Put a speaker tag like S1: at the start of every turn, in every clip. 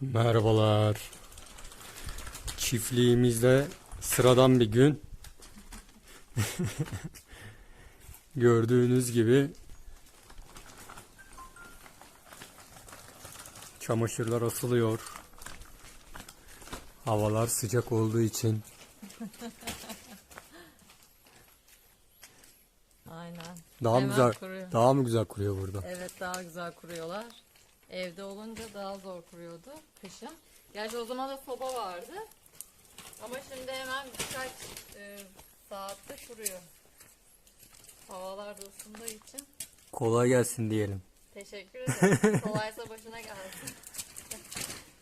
S1: Merhabalar. Çiftliğimizde sıradan bir gün. Gördüğünüz gibi çamaşırlar asılıyor. Havalar sıcak olduğu için
S2: Aynen.
S1: daha mı
S2: Hemen
S1: güzel
S2: kuruyor.
S1: daha mı güzel kuruyor burada?
S2: Evet daha güzel kuruyorlar. Evde olunca daha zor kuruyordu kışın. Gerçi o zaman da soba vardı. Ama şimdi hemen birkaç e, saatte kuruyor. Havalar da ısındığı için.
S1: Kolay gelsin diyelim.
S2: Teşekkür ederim. Kolaysa başına gelsin.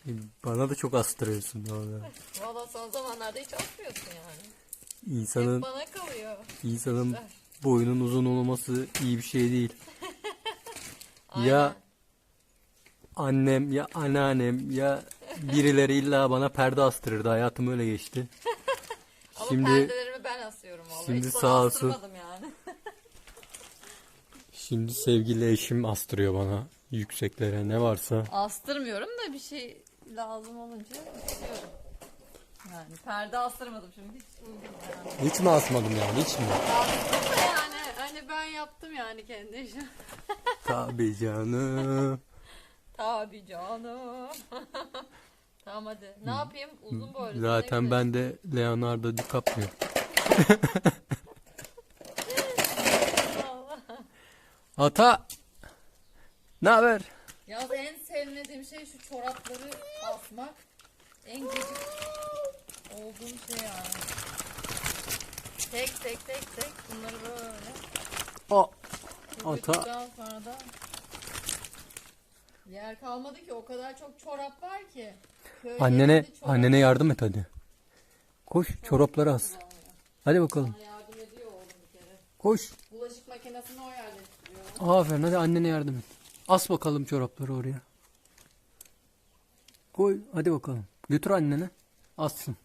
S1: Bana da çok astırıyorsun vallahi.
S2: Valla son zamanlarda hiç atmıyorsun yani.
S1: İnsanın
S2: Hep bana kalıyor.
S1: insanın boyunun uzun olması iyi bir şey değil. Ya annem ya anneannem ya birileri illa bana perde astırırdı. Hayatım öyle geçti.
S2: Ama
S1: şimdi
S2: perdelerimi ben asıyorum valla.
S1: şimdi
S2: Hiç
S1: sağ olsun.
S2: yani.
S1: şimdi sevgili eşim astırıyor bana yükseklere ne varsa.
S2: Astırmıyorum da bir şey lazım olunca istiyorum. Yani perde astırmadım şimdi hiç uygun yani.
S1: Hiç mi asmadım yani hiç mi?
S2: Da yani hani ben yaptım yani kendi işim.
S1: Tabii canım.
S2: Tabii canım. tamam hadi. Ne yapayım? Uzun boylu.
S1: Zaten ben de Leonardo DiCaprio. Ata ne haber?
S2: Yalnız en sevmediğim şey şu çorapları asmak. En gıcık olduğum şey yani. Tek tek tek tek bunları böyle.
S1: O Ata
S2: sonra da yer kalmadı ki o kadar çok çorap var ki. Köy
S1: annene
S2: yerinde çorap
S1: annene yardım et hadi. Koş çorapları as. Hadi bakalım.
S2: Bana yardım ediyor oğlum bir kere.
S1: Koş.
S2: Bulaşık makinesini o yerleştiriyor.
S1: Aferin hadi annene yardım et. As bakalım çorapları oraya. Koy hadi bakalım. Götür annene. Assın.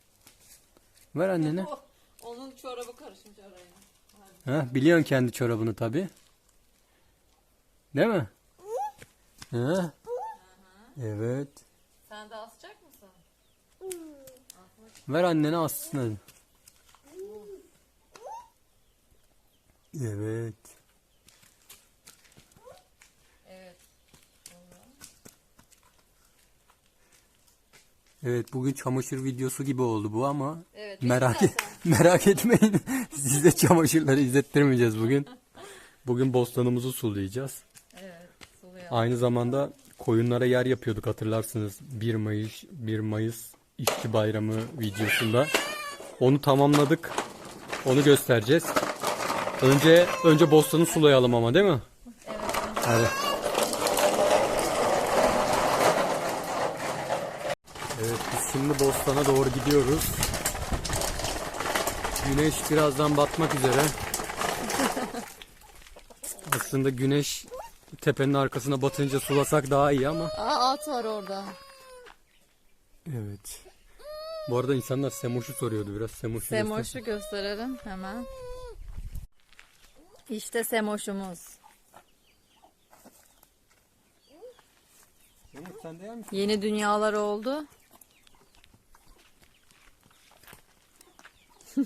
S1: Ver annene.
S2: O- Onun çorabı karışmış araya.
S1: Ha, biliyorsun kendi çorabını tabi. Değil mi? Ha? Evet.
S2: Sen de asacak mısın?
S1: Ver annene assın hadi. Evet.
S2: Evet.
S1: Evet bugün çamaşır videosu gibi oldu bu ama
S2: Evet.
S1: merak et, merak etmeyin. Size çamaşırları izlettirmeyeceğiz bugün. Bugün bostanımızı sulayacağız. Aynı zamanda koyunlara yer yapıyorduk hatırlarsınız 1 Mayıs 1 Mayıs İşçi Bayramı videosunda. Onu tamamladık. Onu göstereceğiz. Önce önce bostanı sulayalım ama değil mi?
S2: Evet.
S1: Hadi. Evet biz şimdi bostana doğru gidiyoruz. Güneş birazdan batmak üzere. Aslında güneş tepenin arkasına batınca sulasak daha iyi ama.
S2: Aa at var orada.
S1: Evet. Bu arada insanlar Semoş'u soruyordu biraz. Semoş'u göster.
S2: Semoş'u gösterelim hemen. İşte Semoş'umuz. Yeni dünyalar oldu.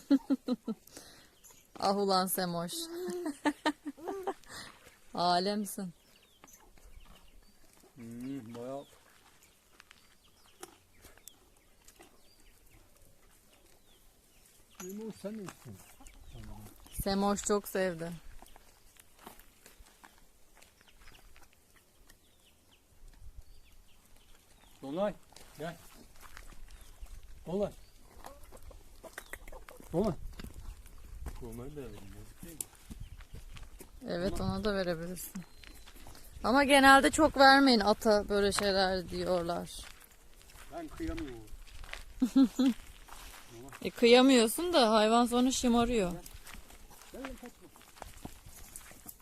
S2: ah ulan Semoş. Alemsin.
S1: Hmm, bayağı... Semoş sen istiyorsun?
S2: Semoş çok sevdi.
S1: Dolay gel. Dolay. Dolay. Dolay da mi?
S2: Evet ona da verebilirsin. Ama genelde çok vermeyin ata böyle şeyler diyorlar.
S1: Ben kıyamıyorum.
S2: E kıyamıyorsun da hayvan sonra şımarıyor.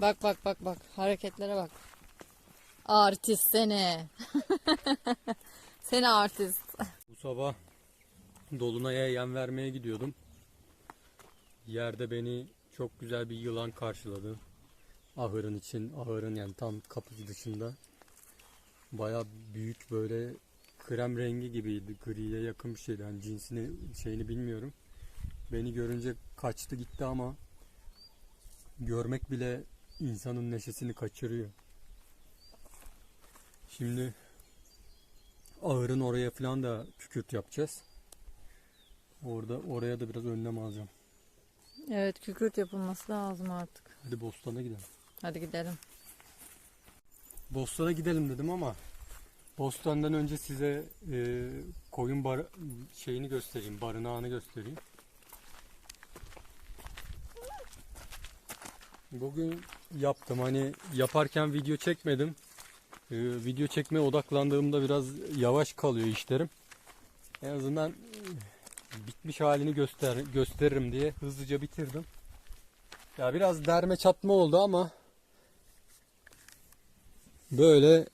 S2: Bak bak bak bak hareketlere bak. Artist seni. seni artist.
S1: Bu sabah Dolunay'a yem vermeye gidiyordum. Yerde beni çok güzel bir yılan karşıladı. Ahırın için, ahırın yani tam kapısı dışında. Baya büyük böyle krem rengi gibiydi. Griye yakın bir şeydi. Yani cinsini şeyini bilmiyorum. Beni görünce kaçtı gitti ama görmek bile insanın neşesini kaçırıyor. Şimdi ahırın oraya falan da kükürt yapacağız. Orada oraya da biraz önlem alacağım.
S2: Evet kükürt yapılması lazım artık.
S1: Hadi bostana gidelim.
S2: Hadi gidelim.
S1: Bostana gidelim dedim ama bostandan önce size e, koyun bar şeyini göstereyim, barınağını göstereyim. Bugün yaptım hani yaparken video çekmedim. E, video çekmeye odaklandığımda biraz yavaş kalıyor işlerim. En azından e, bitmiş halini göster gösteririm diye hızlıca bitirdim. Ya biraz derme çatma oldu ama böyle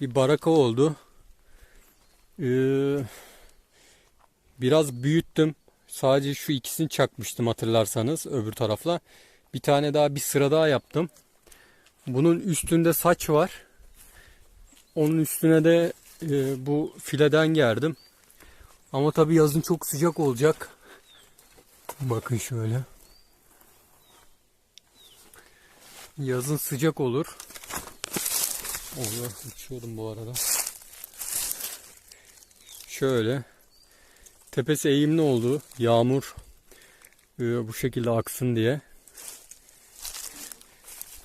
S1: bir baraka oldu. Ee, biraz büyüttüm. Sadece şu ikisini çakmıştım hatırlarsanız öbür tarafla. Bir tane daha bir sıra daha yaptım. Bunun üstünde saç var. Onun üstüne de e, bu fileden gerdim. Ama tabi yazın çok sıcak olacak. Bakın şöyle. Yazın sıcak olur. Allah uçuyordum bu arada. Şöyle. Tepesi eğimli oldu. Yağmur e, bu şekilde aksın diye.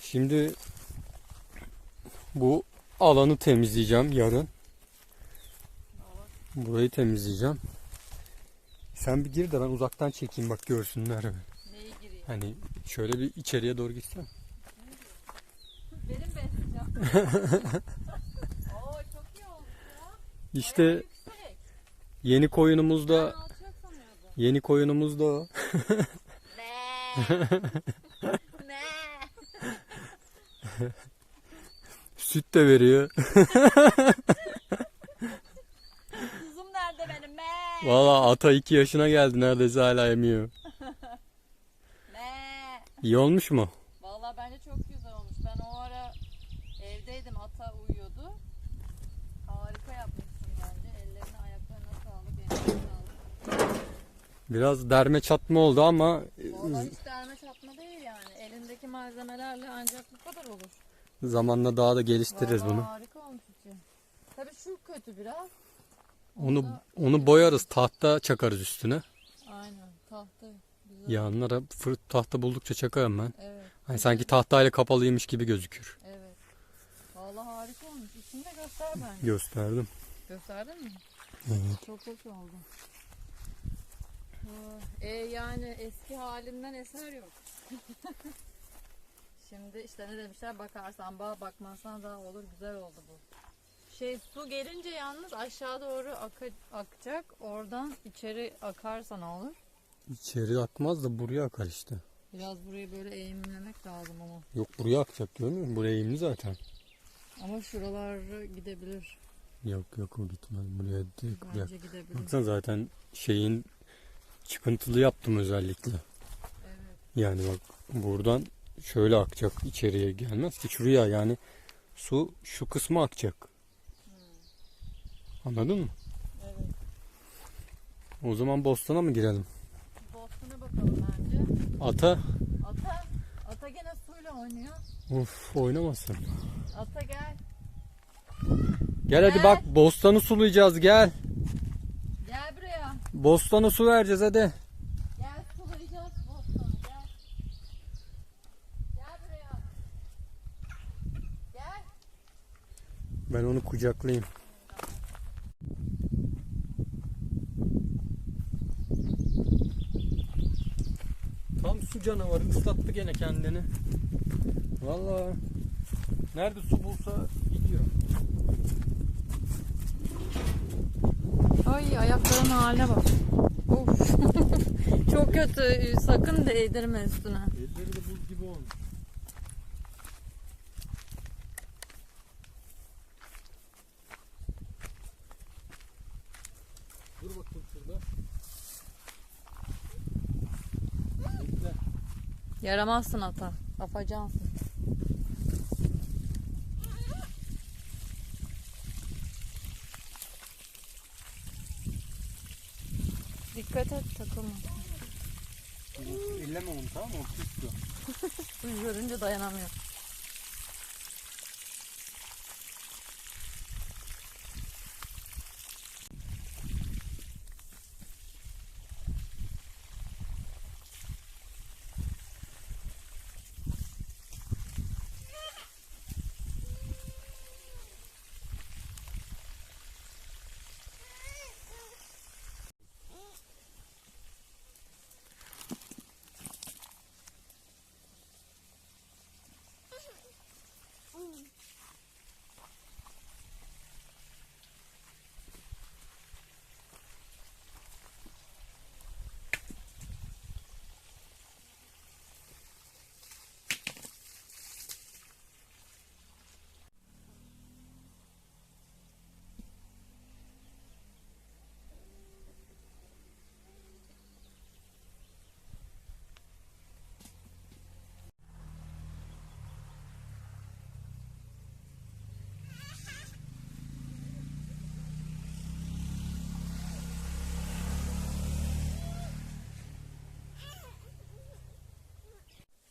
S1: Şimdi bu alanı temizleyeceğim yarın. Burayı temizleyeceğim. Sen bir gir de ben uzaktan çekeyim bak görsünler.
S2: Neyi gireyim?
S1: Hani şöyle bir içeriye doğru gitsen.
S2: Benim besleyeceğim. Oo çok iyi oldu ya.
S1: İşte yeni koyunumuz
S2: Ben
S1: da
S2: alçak sanıyordum.
S1: yeni koyunumuz da o.
S2: Ne? ne?
S1: Süt de veriyor.
S2: Kuzum nerede benim? Me?
S1: Valla ata 2 yaşına geldi neredeyse hala emiyor.
S2: Me?
S1: İyi olmuş mu?
S2: Vallahi bence çok güzel olmuş. Ben o ara evdeydim. Ata uyuyordu. Harika yapmışsın bence. Ellerine ayaklarına sağlık. Eline sağlık.
S1: Biraz derme çatma oldu ama
S2: Vallahi hiç derme çatma değil yani. Elindeki malzemelerle ancak bu kadar olur.
S1: zamanla daha da geliştiririz
S2: Vallahi
S1: bunu.
S2: harika olmuş içi. Tabii şu kötü biraz.
S1: Onu onu boyarız, tahta çakarız üstüne.
S2: Aynen. Tahta. Güzel.
S1: Yanlara fırt tahta buldukça çakarım ben.
S2: Evet.
S1: Hani sanki tahtayla kapalıymış gibi gözükür.
S2: Evet. Vallahi harika olmuş. İçini de göster bence.
S1: Gösterdim.
S2: Gösterdin mi?
S1: Evet.
S2: Çok hoş oldu. E yani eski halinden eser yok. Şimdi işte ne demişler bakarsan bağ bakmazsan daha olur güzel oldu bu. Şey su gelince yalnız aşağı doğru aka- akacak. Oradan içeri akarsa ne olur?
S1: İçeri akmaz da buraya akar işte.
S2: Biraz burayı böyle eğimlemek lazım ama.
S1: Yok buraya akacak görmüyor musun? Buraya eğimli zaten.
S2: Ama şuralar gidebilir.
S1: Yok yok o gitmez. Buraya direkt buraya.
S2: Bence gidebilir.
S1: Baksana zaten şeyin çıkıntılı yaptım özellikle.
S2: Evet.
S1: Yani bak buradan şöyle akacak içeriye gelmez ki şuraya yani su şu kısmı akacak. Anladın mı?
S2: Evet.
S1: O zaman bostana mı girelim?
S2: Boston'a bakalım bence.
S1: Ata
S2: Ata, ata gene suyla oynuyor.
S1: of oynamasın.
S2: Ata gel.
S1: Gel hadi
S2: Gel.
S1: bak bostanı sulayacağız gel. Bostana su vereceğiz hadi.
S2: Gel sulayacağız bostanı gel. Gel buraya. Gel.
S1: Ben onu kucaklayayım. Tam su canavarı ıslattı gene kendini. Vallahi nerede su bulsa
S2: Ay ayaklarının haline bak. Of. Çok kötü. Sakın değdirme üstüne.
S1: Elleri de buz gibi olmuş. Dur bakayım şurada.
S2: Yaramazsın ata. Afacansın. Dikkat et takılma.
S1: Elleme onu tamam mı? Pis su.
S2: Suyu görünce dayanamıyor.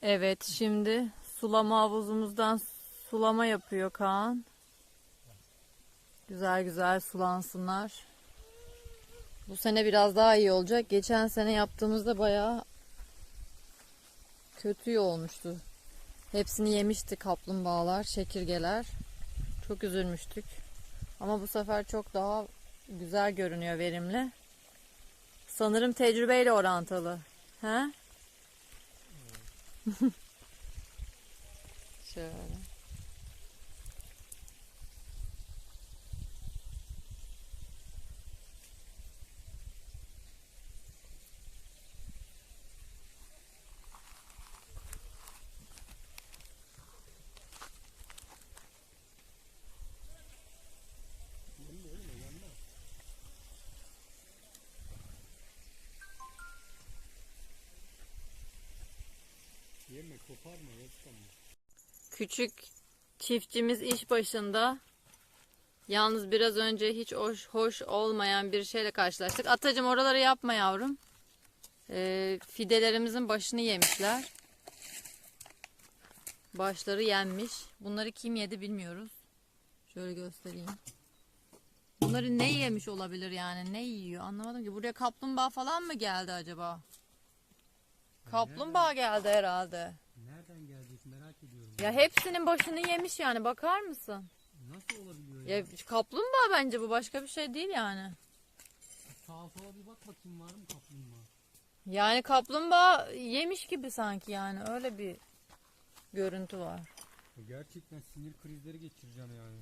S2: Evet şimdi sulama havuzumuzdan sulama yapıyor Kaan. Güzel güzel sulansınlar. Bu sene biraz daha iyi olacak. Geçen sene yaptığımızda bayağı kötü olmuştu. Hepsini yemişti kaplumbağalar, çekirgeler. Çok üzülmüştük. Ama bu sefer çok daha güzel görünüyor verimli. Sanırım tecrübeyle orantılı. He? Şöyle. Küçük çiftçimiz iş başında. Yalnız biraz önce hiç hoş, hoş olmayan bir şeyle karşılaştık. Atacım oraları yapma yavrum. Ee, fidelerimizin başını yemişler. Başları yenmiş. Bunları kim yedi bilmiyoruz. Şöyle göstereyim. Bunları ne yemiş olabilir yani? Ne yiyor? Anlamadım ki. Buraya kaplumbağa falan mı geldi acaba? Kaplumbağa geldi herhalde.
S1: Nereden gelecek merak ediyorum.
S2: Ya hepsinin başını yemiş yani bakar mısın?
S1: Nasıl olabiliyor ya?
S2: Ya kaplumbağa bence bu başka bir şey değil yani.
S1: Sağa sola bir bak bakayım var mı kaplumbağa?
S2: Yani kaplumbağa yemiş gibi sanki yani öyle bir görüntü var.
S1: Gerçekten sinir krizleri geçireceğim yani.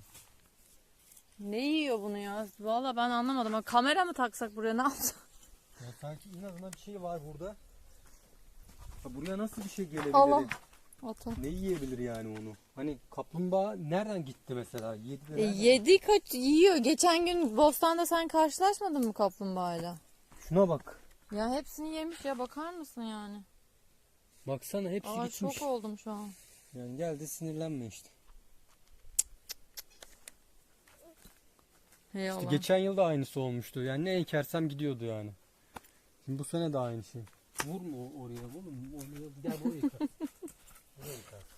S2: Ne yiyor bunu ya? Valla ben anlamadım. Ha, kamera mı taksak buraya ne yapsak?
S1: Ya sanki inadına bir şey var burada. Ha buraya nasıl bir şey gelebilir?
S2: Allah. Ata.
S1: Ne yiyebilir yani onu? Hani kaplumbağa nereden gitti mesela? Yedi de
S2: E,
S1: nereden-
S2: yedi kaç yiyor. Geçen gün bostanda sen karşılaşmadın mı kaplumbağayla?
S1: Şuna bak.
S2: Ya hepsini yemiş ya bakar mısın yani?
S1: Baksana hepsi
S2: Aa
S1: gitmiş.
S2: çok oldum şu an.
S1: Yani gel de sinirlenme işte.
S2: Hey
S1: İşte
S2: Allah.
S1: geçen yıl da aynısı olmuştu. Yani ne ekersem gidiyordu yani. Şimdi bu sene de aynı şey. Vurma oraya oğlum. Oraya, gel buraya Nunca.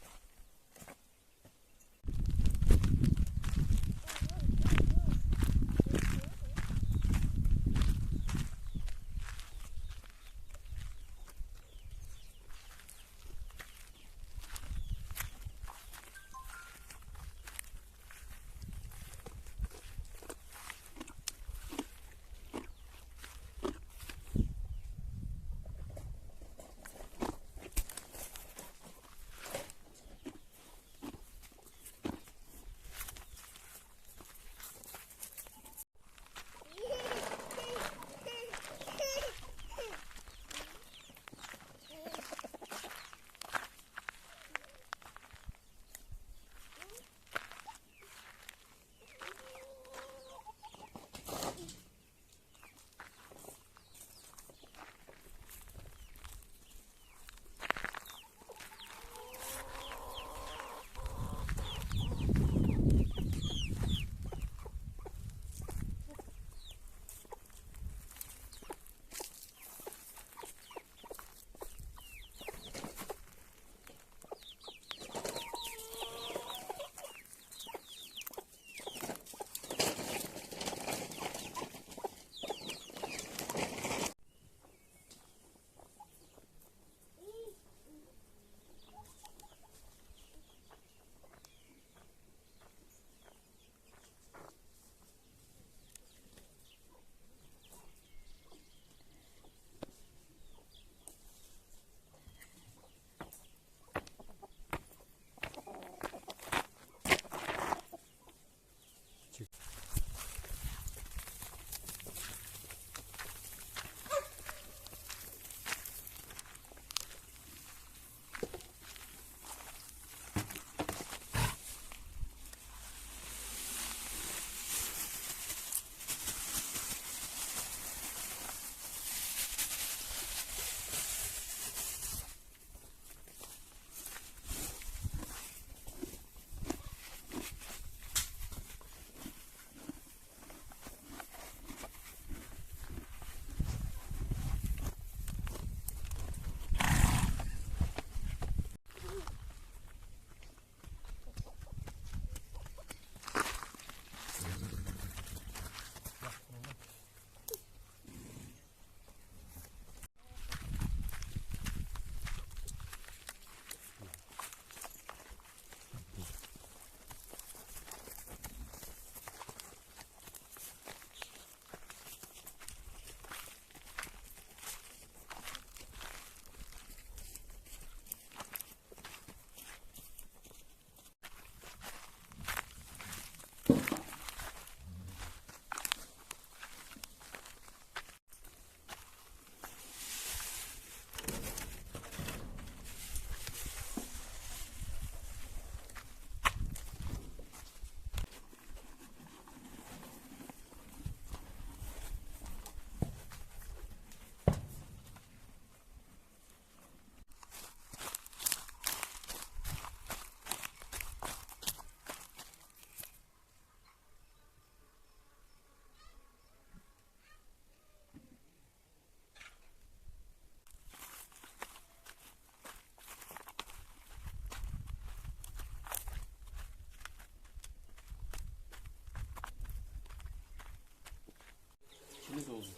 S1: İkimiz olduk.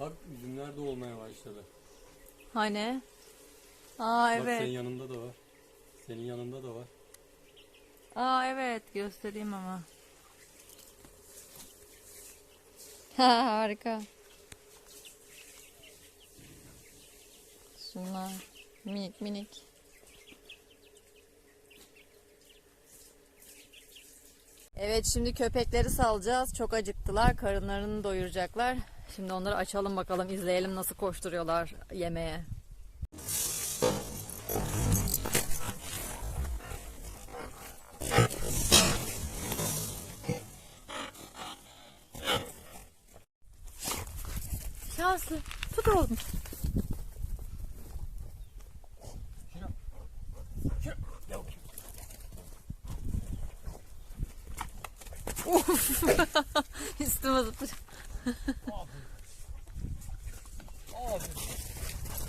S1: Bak üzümler de olmaya başladı.
S2: Hani? Aa
S1: Bak senin
S2: evet.
S1: yanında da var. Senin yanında da var.
S2: Aa evet göstereyim ama. Ha harika. Şunlar minik minik. Evet şimdi köpekleri salacağız. Çok acıktılar. Karınlarını doyuracaklar. Şimdi onları açalım bakalım izleyelim nasıl koşturuyorlar yemeğe. Of. Üstüme zıplı.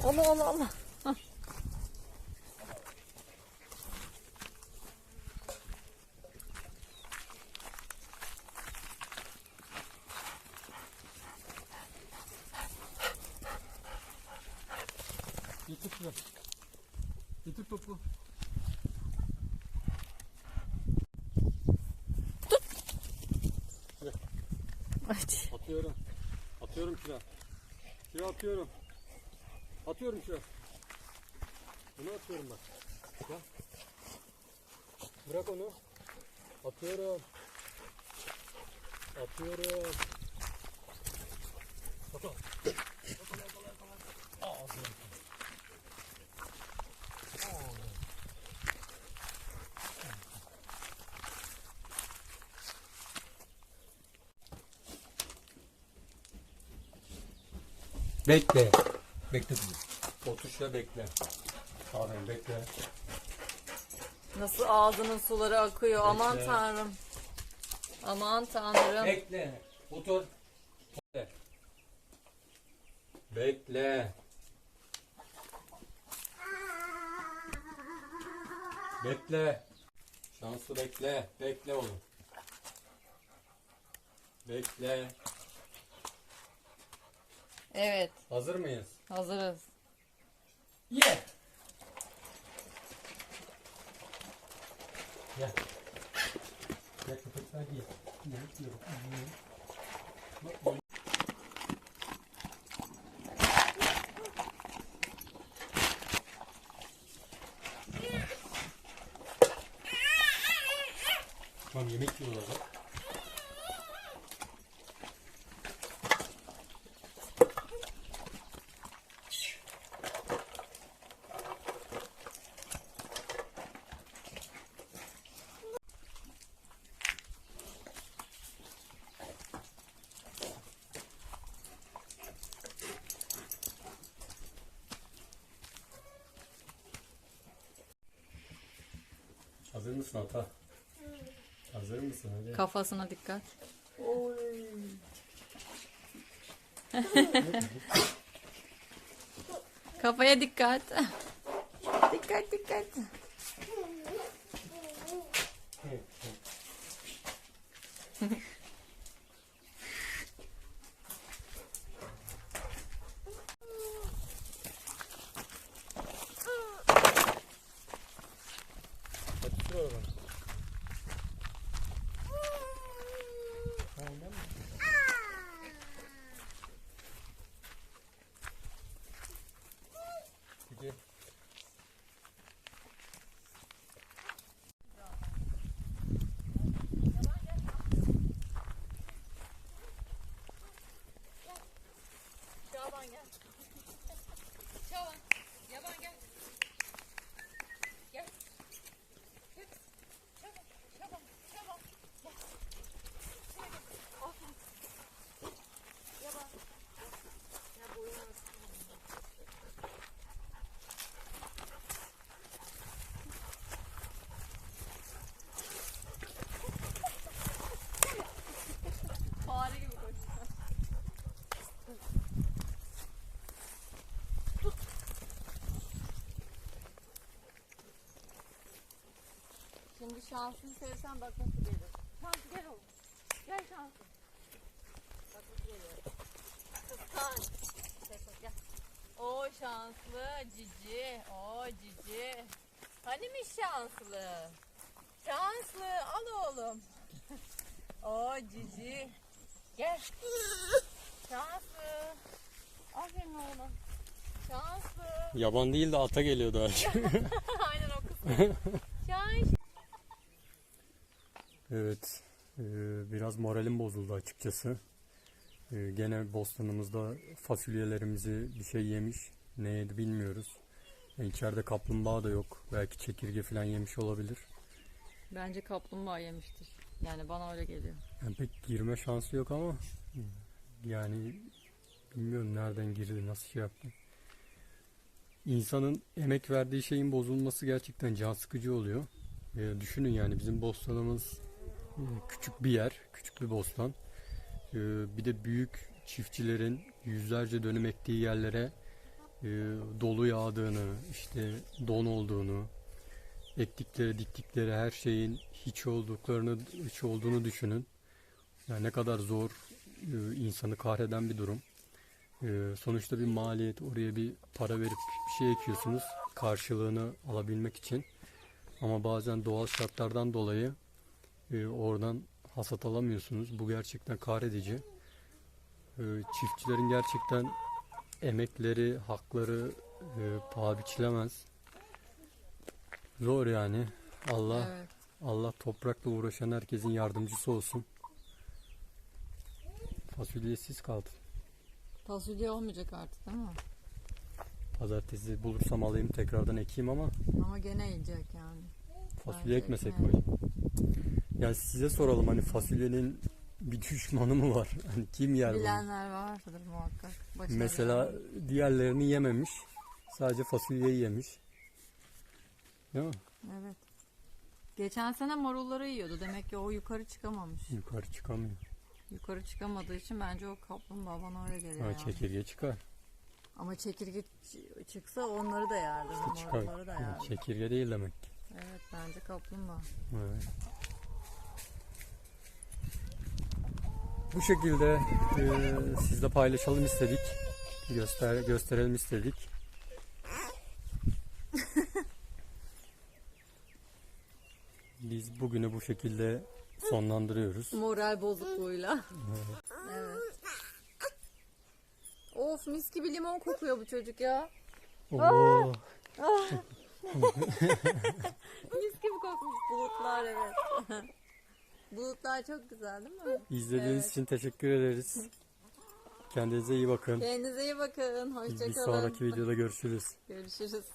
S2: Allah Allah Allah. Hah.
S1: Getir şuraya. Getir topu.
S2: Hadi.
S1: Atıyorum. Atıyorum şuraya. Şuraya atıyorum. Atıyorum şuraya. Bunu atıyorum bak. Gel. Bırak onu. Atıyorum. Atıyorum. Bakalım. Ağzına. Bekle. Bekle şuraya bekle. Aferin bekle.
S2: Nasıl ağzının suları akıyor. Aman tanrım. Aman tanrım.
S1: Bekle. Otur. Bekle. Bekle. Bekle. Şanslı bekle. Bekle oğlum. Bekle.
S2: Evet.
S1: Hazır mıyız?
S2: Hazırız.
S1: Ye. Gel. Gel köpekler ye. Ne yapıyorum? Bak, Tamam yemek yiyorlar bak. Hazır mısın ata? Hazır mısın hadi?
S2: Kafasına dikkat. Kafaya dikkat. dikkat dikkat.
S1: Şimdi şansını sevsen bak nasıl gelir.
S2: Şans gel oğlum. Gel şansın. Bak nasıl geliyor. Kıskanç. Gel. O şanslı cici. O cici. Hani mi şanslı? Şanslı al oğlum. o cici. Gel. Şanslı. Aferin oğlum. Şanslı.
S1: Yaban değil de ata geliyordu artık.
S2: Aynen o kısmı.
S1: Evet. e, biraz moralim bozuldu açıkçası. E, gene bostanımızda fasulyelerimizi bir şey yemiş. Ne yedi bilmiyoruz. E, içeride kaplumbağa da yok. Belki çekirge falan yemiş olabilir.
S2: Bence kaplumbağa yemiştir. Yani bana öyle geliyor.
S1: Yani pek girme şansı yok ama yani bilmiyorum nereden girdi, nasıl şey yaptı. İnsanın emek verdiği şeyin bozulması gerçekten can sıkıcı oluyor. Ee, düşünün yani bizim bostanımız e, küçük bir yer, küçük bir bostan. Ee, bir de büyük çiftçilerin yüzlerce dönüm ektiği yerlere e, dolu yağdığını, işte don olduğunu, ektikleri, diktikleri her şeyin hiç olduklarını, hiç olduğunu düşünün. Yani ne kadar zor e, insanı kahreden bir durum. E, sonuçta bir maliyet, oraya bir para verip bir şey ekiyorsunuz karşılığını alabilmek için. Ama bazen doğal şartlardan dolayı e, oradan hasat alamıyorsunuz. Bu gerçekten kahredici. E, çiftçilerin gerçekten emekleri, hakları e, paha biçilemez. Zor yani. Allah
S2: Evet.
S1: Allah toprakla uğraşan herkesin yardımcısı olsun. Fasulyesiz kaldı.
S2: Fasulye olmayacak artık değil mi?
S1: Pazartesi bulursam alayım tekrardan ekeyim ama
S2: Ama gene yiyecek yani.
S1: fasulye
S2: Bence
S1: ekmesek mi Yani size soralım hani fasulyenin bir düşmanı mı var? Hani kim yer bunu?
S2: Bilenler vardır muhakkak. Başına
S1: Mesela diğerlerini yememiş. Sadece fasulyeyi yemiş. Değil mi?
S2: Evet. Geçen sene marulları yiyordu. Demek ki o yukarı çıkamamış.
S1: Yukarı çıkamıyor.
S2: Yukarı çıkamadığı için bence o kaplumbağa bana öyle geliyor.
S1: Ha,
S2: yani.
S1: çekirge çıkar.
S2: Ama çekirge çıksa onları da yerdi.
S1: İşte çıkar.
S2: Da
S1: Yani
S2: yerdi.
S1: çekirge değil demek ki.
S2: Evet bence kaplumbağa.
S1: Evet. Bu şekilde e, sizle paylaşalım istedik. Göster gösterelim istedik. Biz bugünü bu şekilde sonlandırıyoruz.
S2: Moral bozukluğuyla. evet. Of mis gibi limon kokuyor bu çocuk ya.
S1: Oo,
S2: Mis gibi kokmuş bulutlar evet. Bulutlar çok güzel değil mi?
S1: izlediğiniz
S2: Evet.
S1: için teşekkür ederiz. Kendinize iyi bakın.
S2: Kendinize iyi bakın.
S1: Bir
S2: Hoşçakalın.
S1: sonraki videoda görüşürüz.
S2: Görüşürüz.